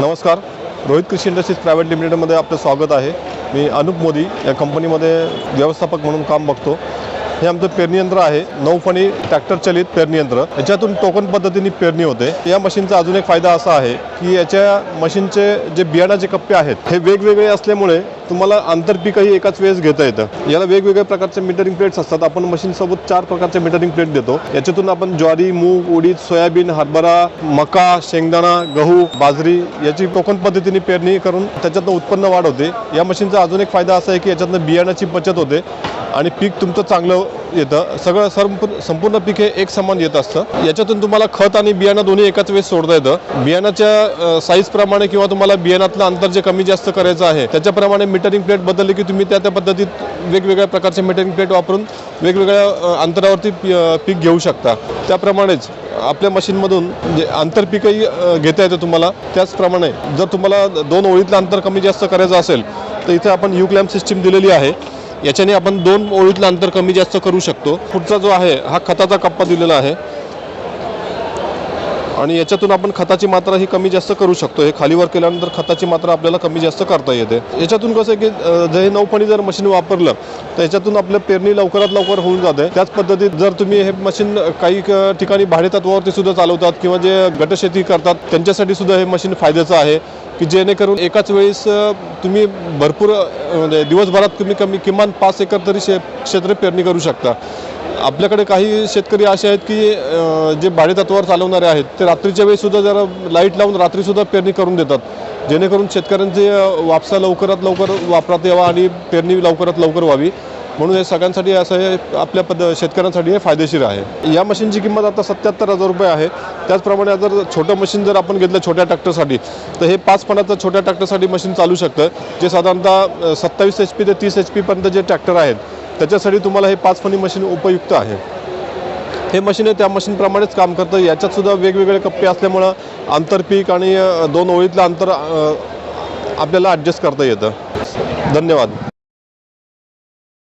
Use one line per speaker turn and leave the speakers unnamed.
नमस्कार. रोहित कृषी industries private लिमिटेडमध्ये आपलं स्वागत आहे. मी अनुप मोदी या कंपनीमध्ये व्यवस्थापक म्हणून काम बघतो. हे आमचं पेरणी यंत्र आहे. नऊफणी ट्रॅक्टर चलित पेरणी यंत्र. याच्यातून टोकन पद्धतीने पेरणी होते. या मशीनचा अजून एक फायदा असा आहे की याच्या मशीनचे जे बियाणाचे कप्पे आहेत हे वेगवेगळे असल्यामुळे तुम्हाला आंतरपीकही एकाच वेळेस घेता येतं. याला वेगवेगळ्या प्रकारचे मीटरिंग प्लेट्स असतात. आपण मशीनसोबत चार प्रकारचे मीटरिंग प्लेट देतो. याच्यातून आपण ज्वारी मूग उडीद सोयाबीन हरभरा मका शेंगदाणा गहू बाजरी याची टोकन पद्धतीने पेरणी करून त्याच्यातनं उत्पन्न वाढ होते. या मशीनचा अजून एक फायदा असा आहे की याच्यातनं बियाणाची बचत होते आणि पीक तुमचं चांगलं येतं. सगळं संपूर्ण संपूर्ण पीक हे एक समान येत असतं. याच्यातून तुम्हाला खत आणि बियाणं दोन्ही एकाच वेळेस सोडता येतं. बियाणाच्या साईजप्रमाणे किंवा तुम्हाला बियाणातलं अंतर जे कमी जास्त करायचं आहे त्याच्याप्रमाणे मीटरिंग प्लेट बदलली की तुम्ही त्या त्या पद्धतीत वेगवेगळ्या प्रकारचे मीटरिंग प्लेट वापरून वेगवेगळ्या अंतरावरती पीक घेऊ शकता. त्याप्रमाणेच आपल्या मशीनमधून जे आंतरपीकही घेता येतं तुम्हाला त्याचप्रमाणे जर तुम्हाला दोन ओळीतलं अंतर कमी जास्त करायचं असेल तर इथे आपण यू क्लॅम्प सिस्टीम दिलेली आहे. याच्याने आपण दोन ओळीतलं अंतर कमी जास्त करू शकतो. पुढचा जो आहे हा खताचा कप्पा दिलेला आहे. आणि याच्यातून आपण खताची मात्रा ही कमी जास्त करू शकतो. हे खालीवर केल्यानंतर खताची मात्रा आपल्याला कमी जास्त करता येते. याच्यातून कसं आहे की अ, जर हे नऊपणी जर मशीन वापरलं तर याच्यातून आपलं पेरणी लवकरात लवकर होऊन जाते. त्याच पद्धतीत जर तुम्ही हे मशीन काही क- ठिकाणी भाडेतत्वावरती सुद्धा चालवतात किंवा जे गटशेती करतात त्यांच्यासाठी सुद्धा हे मशीन फायद्याचं आहे की जेणेकरून एकाच वेळेस तुम्ही भरपूर म्हणजे दिवसभरात तुम्ही कमी किमान पाच एकर तरी शे क्षेत्र पेरणी करू शकता. आपल्याकडे काही शेतकरी असे आहेत की जे भाडेतत्वावर चालवणारे आहेत ते रात्रीच्या वेळीसुद्धा जरा लाइट लावून रात्रीसुद्धा पेरणी करून देतात. जेणेकरून शेतकऱ्यांचे वापसा लवकरात लवकर वापरात यावा आणि पेरणी लवकरात लवकर व्हावी. म्हणून हे सगळ्यांसाठी असं हे आपल्या पद शेतकऱ्यांसाठी हे फायदेशीर आहे. या मशीनची किंमत आता सत्याहत्तर हजार रुपये आहे. त्याचप्रमाणे जर छोटं मशीन जर आपण घेतलं छोट्या ट्रॅक्टरसाठी तर हे पाच पणाचं छोट्या ट्रॅक्टरसाठी मशीन चालू शकतं. जे साधारणतः सत्तावीस एच पी ते तीस एच पीपर्यंत जे ट्रॅक्टर आहेत त्याच्यासाठी तुम्हाला हे पाच फणी मशीन उपयुक्त आहे. हे मशीन आहे त्या मशीनप्रमाणेच काम करतं. याच्यात सुद्धा वेगवेगळे कप्पे असल्यामुळं आंतरपीक आणि दोन ओळीतलं अंतर आपल्याला ॲडजस्ट करता येतं. धन्यवाद.